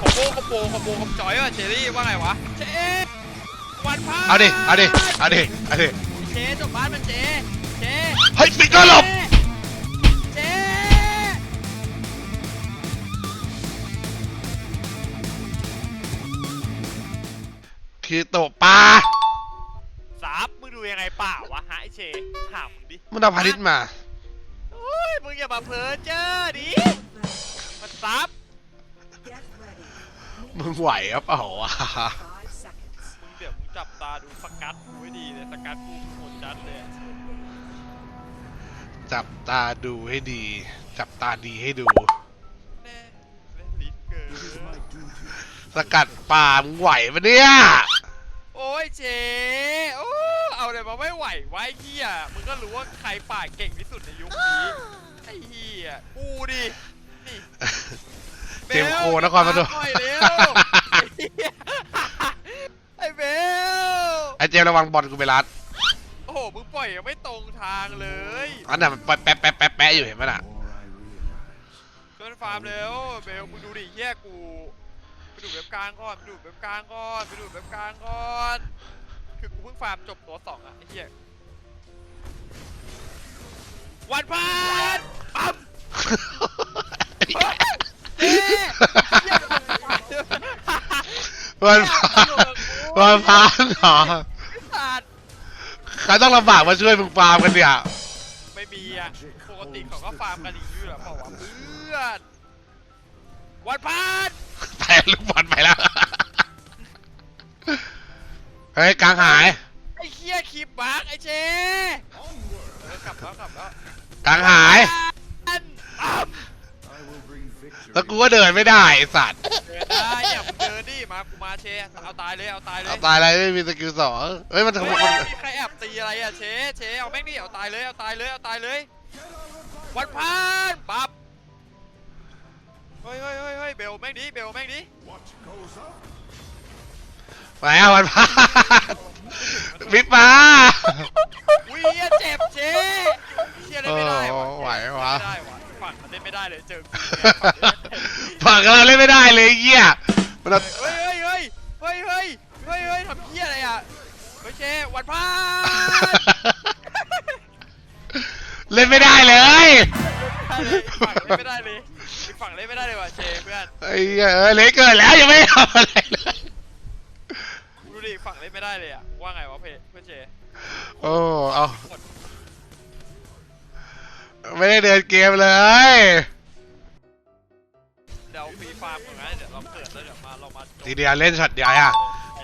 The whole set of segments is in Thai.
คอมโบคอมโบคอมโบคอมจอยว่ะเชอรี่ว่าไงวะเชวันพาเอาดิ เอาดิ เอาดิ เอาดิ เชจบบ้านมันเชเชเฮ้ยฟิกเกอร์หลบเชคือตะปลาซับมึงดูยังไงเปล่าวะฮะไอเชถามมึงดิมันเอาพาริสมา โอ้ยมึงอย่ามาเพ้อเจ้อดิมันซับ มึงไหวหรือเปล่าวะ Five seconds. มึงเดี๋ยวมึงจับตาดูสกัดกูให้ดีเลยสกัดกูโหดจัดเลยจับตาดูให้ดี จับตาดีให้ดู แน่เล่นลิ้นเกินสกัดป่ามึงไหวปะเนี่ย โอ้ยเจโอ้เอาเลยมาไม่ไหวไวะไอ้เฮียมึงก็รู้ว่าใครป่าดเก่งที่สุดในยุคนี้ไอ้เฮียกูดินี่ เตรียมโคนครพนมหน่อยเร็วไอ้เหี้ยไอ้เบลไอเจมส์ระวังบอลกูไปรัดโอ้โหมึงปล่อยยังไม่ตรงทางเลยอันน่ะมันแปะแปะแปะแปะแปะอยู่เห็นไหมน่ะเกินฟาร์มเร็วเบลมึงดูดิเฮียกูไปดูเว็บกลางก่อนไปดูเว็บกลางก่อนไปดูเว็บกลางก่อนคือกูเพิ่งฟาร์มจบตัวสองอะไอ้เฮียวันพันปั๊ม เอ๊ะ วันพาวันพาเหรอสัตว์ใครต้องลำบากมาช่วยมึงฟาร์มกันเนี่ยไม่มีอะปกติเขาก็ฟาร์มกันอย่างนี้อยู่แล้วเปล่าวะเพื่อนวันพันแต่ลูกบอลไปแล้วเฮ้ยกลางหายไอ้เคียคีบบักไอ้เจเออกลับแล้วกลับแล้วกลางหาย อันปั๊มแล้วกูก็เดินไม่ได้ไอ้สัตว์เดินได้เนี่ยมึงเดินดิ มากูมาเชเอาตายเลยเอาตายเลยเอาตายอะไรไม่มีสกิลสองเฮ้ยมันเฮ้ยมันมีใครแอบตีอะไรอะเชเชเอาแม่งดิเอาตายเลยเอาตายเลยเอาตายเลยวันพันปั๊บเฮ้ยเฮ้ยเฮ้ยเฮ้ยเบลแม่งดิเบลแม่งดิไปอะวันพามิดมาอุ้ยเจ็บเจ๊เชียร์ได้ไม่ได้โอ้วะไหววะไม่ได้วะฝั่งมันเล่นไม่ได้เลยเจอกูฝั่งเราเล่นไม่ได้เลยไอ้เหี้ย มันเอาเฮ้ยเฮ้ยเฮ้ยเฮ้ยเฮ้ยเฮ้ยเฮ้ยทำเหี้ยอะไรอะเฮ้ยเจ๊วันพานเล่นไม่ได้เลยฝั่งเล่นไม่ได้เลยอีกฝั่งเล่นไม่ได้เลยว่ะเจ๊เพื่อนไอ้เหี้ยเออเละเกินแล้วยังไม่ได้ทำอะไรเลยดูดิฝั่งเล่นไม่ได้เลยอะว่าไงวะเพเพื่อนเจ๊โอ้เอาไม่ได้เดินเกมเลย เดี๋ยวฟรีฟาร์มก่อน ทีเดียวเล่นช็อตเดียวอะ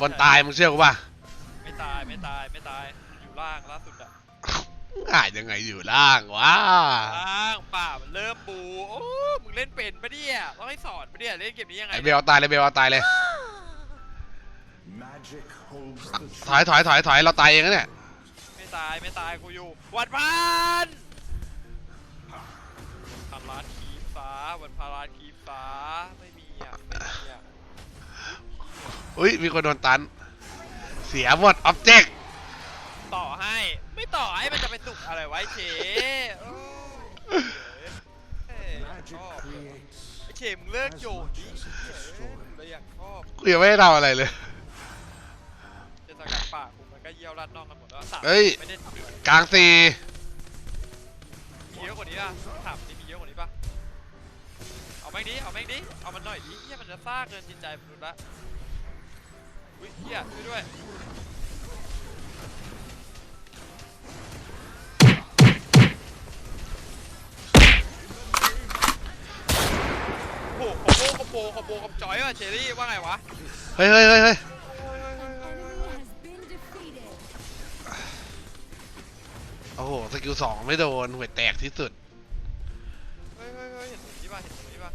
บนตายมึงเชื่อกูป่ะไม่ตายไม่ตายไม่ตายอยู่ล่างล่าสุดอะอ่านยังไงอยู่ล่างวะล่างป่ามันเริ่มบูโอ้มึงเล่นเป็นปะเนี่ยต้องให้สอนปะเนี่ยเล่นเกมนี้ยังไงไอเบลเอาตายเลยเบลเอาตายเลย Magic holds the ถอยถอยถอยถอยเราตายเองนะเนี่ยไม่ตายไม่ตายกูอยู่วันพันพาราคีฟ้าวันพาราคีฟ้าไม่มีอะไม่มีอะ อุ้ยมีคนโดนตัน เสียหมดออบเจกต์ต่อให้ ไม่ต่อให้มันจะไปสุกอะไรไว้เฉโอ้เอ้ยช magic อบ creates ไอ้เฉมึงเลิกโยนดิเลยอยากชอบกูยังไม่ได้ทำอะไรเลยจะสกัดปากกูมันก็เยี่ยวรัดน่องกันหมดแล้วสามเฮ้ย ไม่ได้ทำอะไรกลางสี่มีเยอะกว่านี้ป่ะถามดิมีเยอะกว่านี้ป่ะเอาแม่งดิเอาแม่งดิเอามันหน่อยดิเฮียมันจะซ่าเกินจิตใจมนุษย์ละ อุ้ยเฮียช่วยด้วยโอ้โหคอมโบคอมโบคอมโบคอมจอยว่ะเชอรี่ว่าไงวะเฮ้ยเฮ้ยเฮ้ยเฮ้ย Enemy has been defeated. โอ้โห สกิลสองไม่โดนห่วยแตกที่สุดเฮ้ยเฮ้ยเฮ้ยเห็นตรงนี้ป่ะเห็นตรงนี้ป่ะ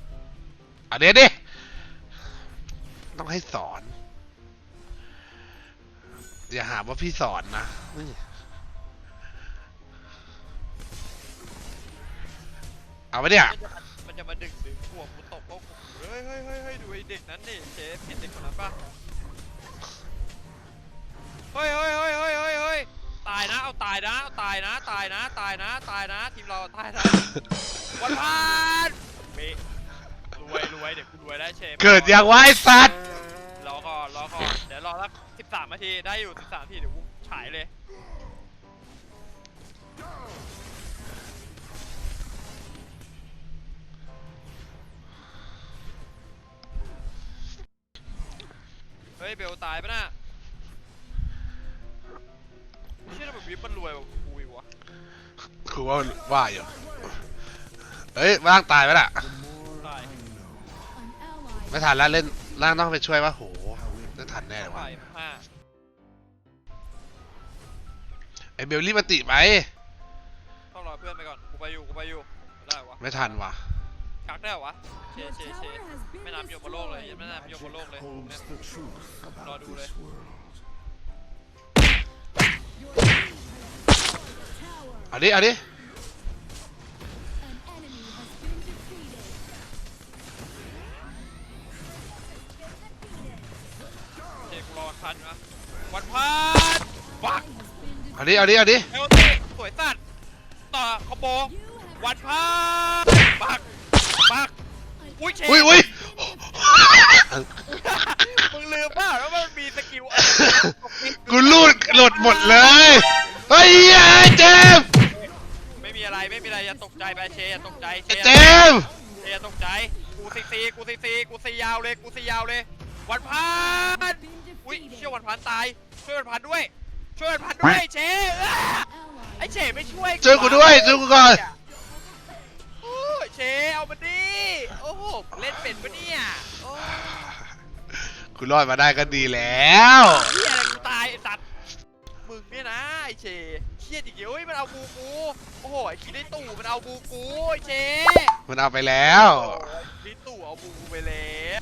เอาเดี๋ยวดิ ต้องให้สอน อย่าหาว่าพี่สอนนะนี่เอาไปเนี่ยมันจะมามันจะมาดึงดึงพวกกูตบพวกกูเฮ้ยเฮ้ยเฮ้ยเฮ้ยดูไอ้เด็กนั้นดิเชฟเห็นเด็กคนนั้นป่ะเฮ้ยเฮ้ยเฮ้ยเฮ้ยเฮ้ยเฮ้ยตายนะ เอาตายนะ เอาตายนะ ตายนะ ตายนะ ตายนะ ทีมเราตายนะวันพานเมะรวยรวยเดี๋ยวกูรวยได้เชฟเกิดยังวะไอ้สัตว์รอก่อนรอก่อนเดี๋ยวรอสักสิบ สามนาที ได้อยู่สิบสามนาทีเดี๋ยวกูฉายเลย เฮ้ย เบลตายปะน่ะไม่ใช่ทำไมวิปมันรวยกว่ากูอีกวะกูว่าว่าอยู่เฮ้ยร่างตายไปละตายไม่ทันแล้วเล่นร่างต้องไปช่วยว่าโหไม่ทันแน่เลยวะ ตายห้า เบลลี่มาติไปต้องรอเพื่อนไปก่อน กูไปอยู่ กูไปอยู่ไม่ได้วะไม่ทันว่ะกักได้เหรอวะ เชเชเชไม่น้ำโยมบนโลกเลยยังไม่น้ำโยมบนโลกเลยเนี่ยรอดูเลย เอาดิ เอาดิเชกูรอวันพันนะวันพันฟัก เอาดิเอาดิเอาดิเอลตีสวยสัตว์ต่อคอมโบวันพันปักปักอุ้ยเชอุ้ยอุ้ยมึงลืมเปล่าแล้วมันมีสกิลกูรูดหลุดหมดเลยเฮ้ยไอ้เจมส์ไม่มีอะไรไม่มีอะไรอย่าตกใจไปเชอย่าตกใจเชไอ้เจมส์เชอย่าตกใจกูซีซีกูซีซีกูซียาวเลยกูซียาวเลย วันพันอุ้ยเชื่อวันพันตายช่วยวันพันด้วย ช่วยวันพันด้วยเชเอ้อไอ้เชไม่ช่วยช่วยกูด้วยช่วยกูก่อน โอ้ยเชเอามาดิโอ้โหเล่นเป็นปะเนี่ยโอ้กูรอดมาได้ก็ดีแล้ว เฮียอะไรกูตายไอ้สัตว์มึงเนี่ยนะไอ้เชเครียดจริงๆเฮ้ยมันเอาบูกูโอ้โหไอ้คิดได้ตู่มันเอาบูกูไอ้เช มันเอาไปแล้ว ลิตู่เอาบูไปแล้ว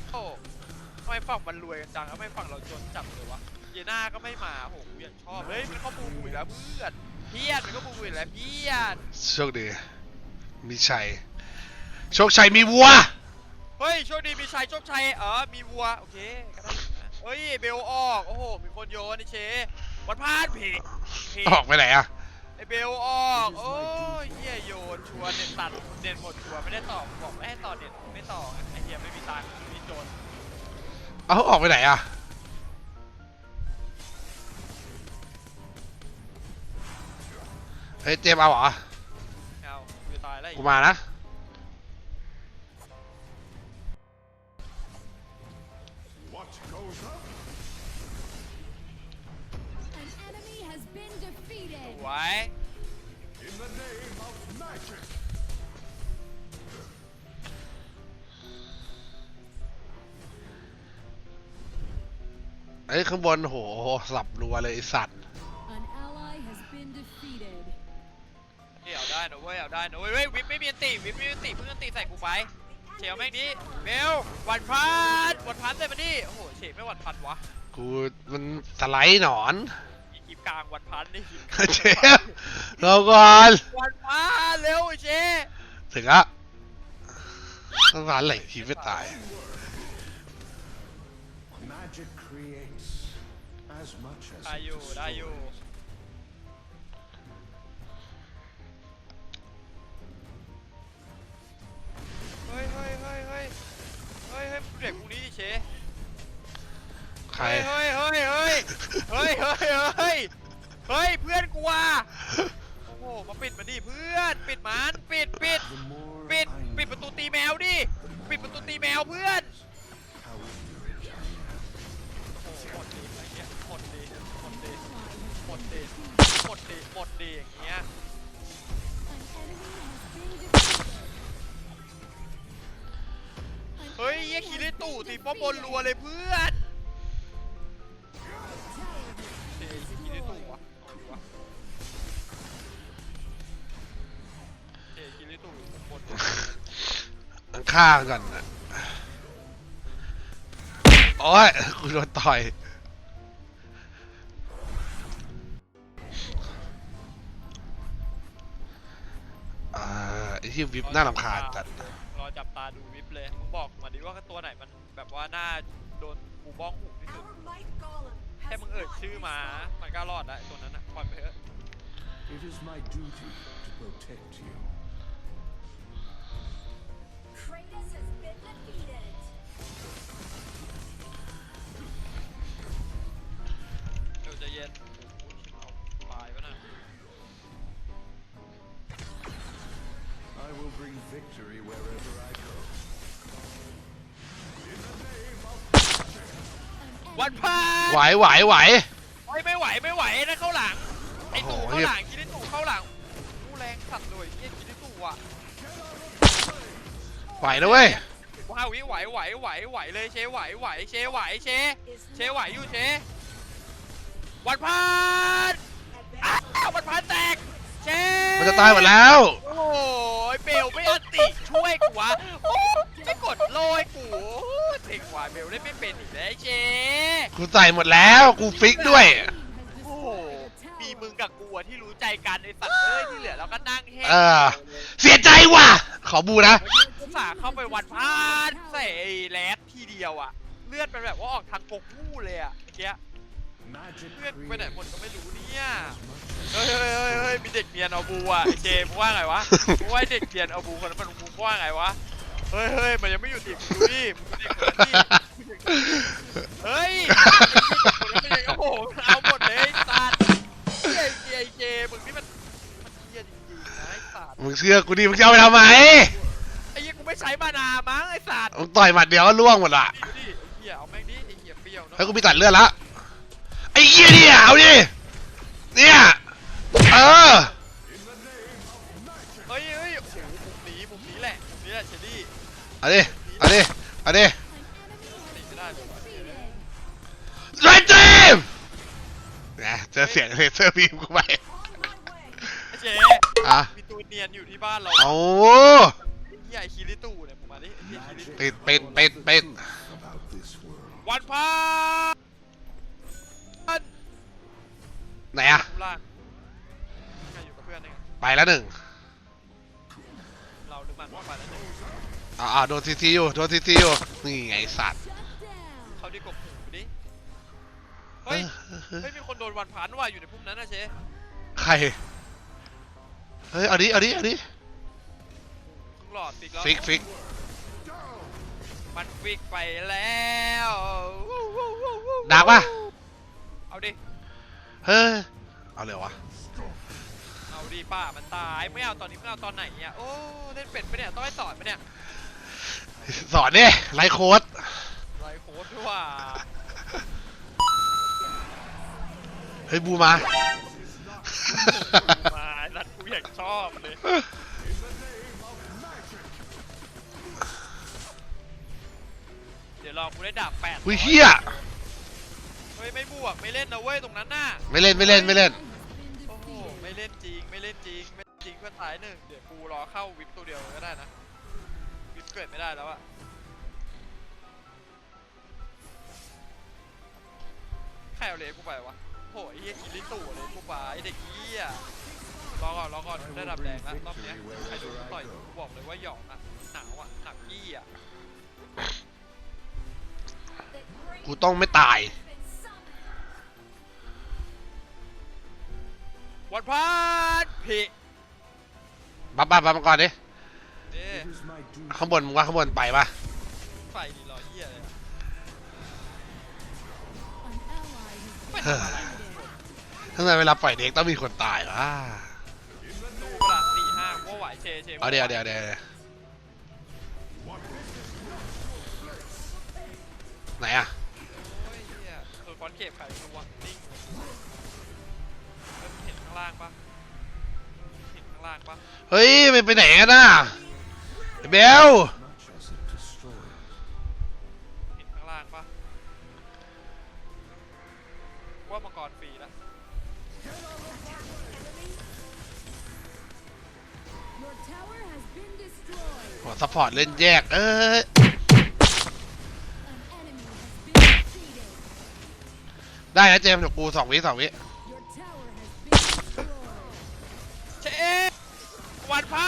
ทำไมฝั่งมันรวยกันจังทำไมฝั่งเราจนจับเลยวะ เยน่าก็ไม่มาโหกูยังชอบ เฮ้ย มันก็บูกูอีกแล้วเพื่อนเพี้ยนมันก็บูกูอีกแล้วเพี้ยนโชคดี มีชัย โชคชัยมีวัว เฮ้ย โชคดีมีชัยโชคชัยเออมีวัว โอเคก็ได้อยู่นะเฮ้ย เบลออก โอ้โห มีคนโยนไอ้เชวันพลาดผิดผิด ออกไปไหนอะไอเบลออก โอ้ยเฮียโยนชัวร์เน็ตตัดเน็ตหมดชัวร์ไม่ได้ต่อบอกไม่ให้ต่อเน็ตไม่ต่อไอเฮียไม่มีตังค์มีโจรเอาออกไปไหนอะ เฮ้ยเจมส์เอาเหรอเอาคือตายแล้วกูมานะสวยเฮ้ยข้างบนโหสับรัวเลยไอสัตว์ ได้นะเว้ยเอาได้นะเว้ยเฮ้ยวิปไม่มีอันติวิปไม่มีอันติเพิ่งอันติใส่กูไปเฉลแม่งนี้เบลวันพันวันพันใส่มาดิโอ้โหเฉลไม่วันพันวะกูมันสไลด์หนอนอีกคลิปกลางวันพันนี่เจมส์เราก่อนวันพันเร็วไอ้เชถึงอะต้องร้านไหลทีไม่ตาย Magic creates as much as ได้ it อยู่ได้อยู่ ฮ้ยเฮ้ยเฮ้ยเฮ้ยเฮ้ยเฮ้ยมึงเด็กพวกนี้ดิเชใคร เฮ้ยเฮ้ยเฮ้ยเฮ้ยเฮ้ยเฮ้ยเฮ้ยเฮ้ยเพื่อนกูว่ะโอ้โหมาปิดมันดิเพื่อนปิดมันปิดปิด The more ปิด I ปิดประตูตีแมวดิปิดประตูตีแมวเพื่อน how โอ้โหหมดดีอะไรเงี้ยหมดดีหมดดีหมดดีหมดดีหมดดีอย่างเงี้ยเฮ้ยเหี้ยคิริตู่ตีป้อมบนรัวเลยเพื่อนเฮ้ยคิริตู่วะเอาดิวะเฮ้ยคิริตู่บนข้าก่อนนะโอ้ยกูโดนต่อย อ่าไอ้ที่วิบน่ารำคาญจัดาดูวิปเลยมึงบอกมาดิว่าตัวไหนมันแบบว่าน่าโดนกูบ้องหูที่สุด Our might golem แค่ has มึงเอ่ยชื่อมา fallen. มันก็รอดแล้วไอ้ตัวนั้นอะปล่อยไปเถอะ It is my duty to protect you. วันพาไหวไหวไหวไอ้ยไม่ไหวไม่ไหวนะเข้าหลังไอ้ตู่โอ้โห เข้าหลังคิดได้ตู่เข้าหลังกูแรงสัตว์เลยเฮียคิดได้ตู่อะไหวนะเว้ยว้าวิไหวไหวไหวไหวเลยเชไหวไหวเชไหวเช Is เชไหวอยู่เช วันพันอ้าววันพันแตกเชมันจะตายหมดแล้วโอ้ยเบลไม่อันติ ช่วยกูวะโอ้ไม่กดโลยกูเจ๋งกว่าเบลได้ไม่เป็นอีกแล้วไอ้เชกูใส่หมดแล้วกูฟิกด้วย โอ้โหมีมึงกับกูอะที่รู้ใจกันไอ้สัตว์เอ้ยที่เหลือเราก็นั่งแห้งเออ เสียใจว่ะ ขอบูนะอุตส่าห์เข้าไปวันพานใส่ไอ้แรดทีเดียวอะเลือดเป็นแบบว่าออกทางกงมู่เลยอะเมื่อกี้ Magic เพื่อนไปไหนหมดก็ไม่รู้เนี่ยเฮ้ยเฮ้ยเฮ้ยเฮ้ยมีเด็กเรียนเอาบูอะไอ้เจมงว่าไงวะมึงว่าไอ้เด็กเรียนเอาบูคนนั้นมันมึงว่าไงวะเฮ้ยเฮ้ยมันยังไม่หยุดอีกมึงดูดิมึงดูเด็กคนนั้นดิเฮ้ยเด็กคนนั้นมันยังโอ้โหเอาหมดเลยไอ้สัตว์เฮ้ยไอ้เจมึงนี่มันมันเหี้ยจริงๆนะไอ้สัตว์มึงเชื่อกูดิมึงจะเอาไปทำไมไอ้เหี้ยกูไม่ใช้มานามั้งไอ้สัตว์มึงต่อยหมัดเดียวก็ล่วงหมดละดิดิไอ้เหี้ยเอาแม่งดิไอ้เหี้ยเปรี้ยวเนาะเฮ้ยกูมีตัดเลือดละไอ้ เหี้ยเนี่ยเอาดิเนี่ยเออเฮ้ยเฮ้ยโอ้โหมุมนี้มุมนี้แหละมุมนี้แหละเชอรี่เอาดิเอาดิเอาดิตีไม่ได้เลยว่ะเรนจีมนะเจอเสียงเลเซอร์บีมกูไป one way. ไอ้เจอะมีตัวเนียนอยู่ที่บ้านเราโอ้ไอ้เหี้ยไอ้คิริตูเนี่ยมึงมาดิไอ้เหี้ยคิริตู ปิดปิดปิดปิด about this world. วันพั ไหนอะข้างล่างใครอยู่กับเพื่อนเนี่ยไปแล้วหนึ่งเราหรือมันว่าไปแล้วเนี่ยอ่าอ่าโดนซีซีอยู่โดนซีซีอยู่นี่ไงไอ้สัตว์เขาดีกบหูดิ เฮ้ย เฮ้ย มีคนโดนวันพันว่ะอยู่ในพุ่มนั้นนะเชใครเฮ้ยเอาดิเอาดิเอาดิครึ่งหลอดฟิกแล้วฟิกฟิกมันฟิกไปแล้ว ดักปะเอาดิ เฮ้ยเอาเลยวะเอาดิป้ามันตายไม่เอาตอนนี้ไม่เอาตอนไหนเนี่ยโอ้เล่นเป็ดไปะเนี่ยต้องให้สอนไปะเนี่ยสอนดิไลฟ์โค้ดไรโค้ดด้วยว่าเฮ้ยบูมา มาลัดกูอยากชอบเลยเดี๋ยวลองกูได้ดาบแปดอุ้ยเฮียเฮ้ยไม่บวกไม่เล่นนะเว้ยตรงนั้นน่ะไม่เล่นไม่เล่นไม่เล่น โอ้โหไม่เล่นจริงไม่เล่นจริงไม่เล่นจริงเพื่อนตายหนึ่งเดี๋ยวกูรอเข้าวิปตัวเดียวก็ได้นะวิปเกิดไม่ได้แล้วอะใครเอาเลยกูไปวะโหไอ้เหี้ยกินลิ้นตู่เลยกูไปไอ้เด็กเหี้ยรอก่อนรอก่อนได้ดับแดงแล้วรอบเนี้ยใครโดนกูต่อยกูบอกเลยว่าหยองอะหนาวอะหนักยี่อะกูต้องไม่ตาย วันพันผิบับบับบับมาก่อนดิ เด้ It is my duty ข้างบนมึงว่าข้างบนไปปะไฟดีรอเหี้ยเลยอะ An ally has ไม่ทำอะไรทำไมเวลาปล่อยเด็กต้องมีคนตายวะดูกระสี่ห้าว่าไหวเชเชเอาเดี๋ยวเดี๋ยวเดี๋ยวไหนอะโอ้ยเหี้ยโดนฟอนเก็บใครไม่รู้วะนิ่งางล่างปะเห็นข้างล่างปะเฮ้ยมันไปไหนกันน่ะไอ้เบล much as it destroys. เห็นข้างล่างปะว่ามังกรฟรีแล้ว Your tower has been destroyed. หัวซัพพอร์ตเล่นแยก เอ้ย An enemy has been defeated. ได้นะเจมส์เดี๋ยวกูสองวิสองวิ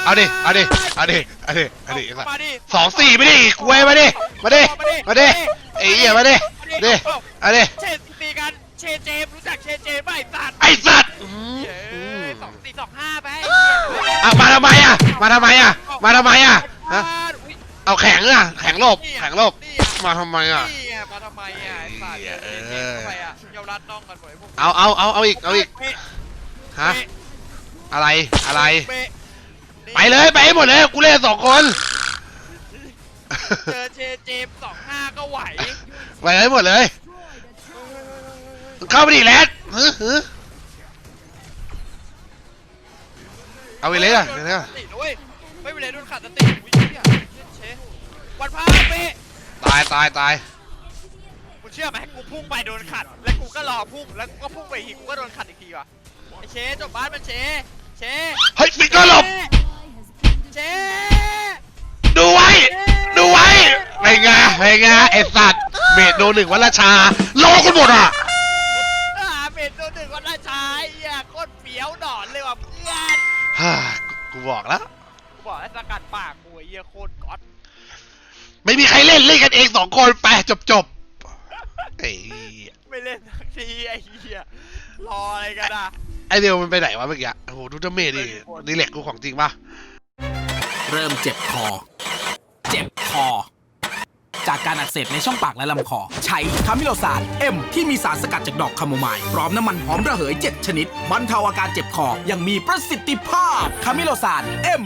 เอาดิ เอาดิ เอาดิ เอาดิ เอาดิเอามาดิสองสี่ไม่ดิกูเว้ยมาดิ มาดิ มาดิไอ้เหี้ยมาดิมาดิเอาดิ เชตีกัน เชเจมส์รู้จักเชเจมส์ป่ะไอ้สัตว์ไอ้สัตว์อืมเย้อืมสองสี่สองห้าไปอะมาทำไมอะ มาทำไมอะ มาทำไมอะฮะอุ๊ยเอาแข็งอะ แข็งหลบนี่อะแข็งหลบ นี่อะมาทำไมอะ นี่ไงมาทำไมอะไอ้สัตว์เหี้ยเชเออเจมส์เข้าไปอะเยาวรัดน้องกันหมดไอ้พวกเอาเอาเอาเอาอีก เอาอีกเป๊ะฮะเป๊ะอะไร อะไรเป๊ะนี่ ไปเลยไปให้หมดเลยกูเล่นสองคน เจอเจเจมสองห้าก็ไหวไปให้หมดเลย Destroy the tower. เข้าไปดิแรดฮึฮึเอาไปเลยอะเดี๋ยวนะสติด้วยไม่เป็นไรโดนขาดสติวิ่งเนี่ยเชวันพาเปะตายตายตายกูเชื่อไหมกูพุ่งไปโดนขัด แล้วกูก็รอพุ่งแล้วกูก็พุ่งไปอีกทีกูก็โดนขัดอีกทีว่ะไอเชจบบ้านมันเชเชเฮ้ยฟิกเกอร์หลบ Ally has been เช destroyed. ดูไว้ ดูไว้ไงไงไงไงไอสัตว์เมดโดนหนึ่งวันราชารอคนหมดอะอ่าเป็นตัวหนึ่งวันละชายเหี้ยโคตรเฟี้ยวหนอนเลยว่ะเพื่อนฮ่ากูบอกแล้ว กูบอกให้สกัดปากกูไอ้เหี้ยโคตรก๊อตไม่มีใครเล่นเล่นกันเองสองคนไปจบจบไอ้เหี้ยไม่เล่นสักทีไอ้เหี้ยรออะไรกันอะ ไอเดียวมันไปไหนวะเมื่อกี้โอ้โหดูดาเมจดินี่เหล็กกูของจริงปะ เริ่มเจ็บคอ เจ็บคอ จากการอักเสบในช่องปากและลำคอ ใช้คามิโลซานเอ็มที่มีสารสกัดจากดอกคาโมไมล์พร้อมน้ำมันหอมระเหย 7 ชนิดบรรเทาอาการเจ็บคออย่างมีประสิทธิภาพคามิโลซานเอ็ม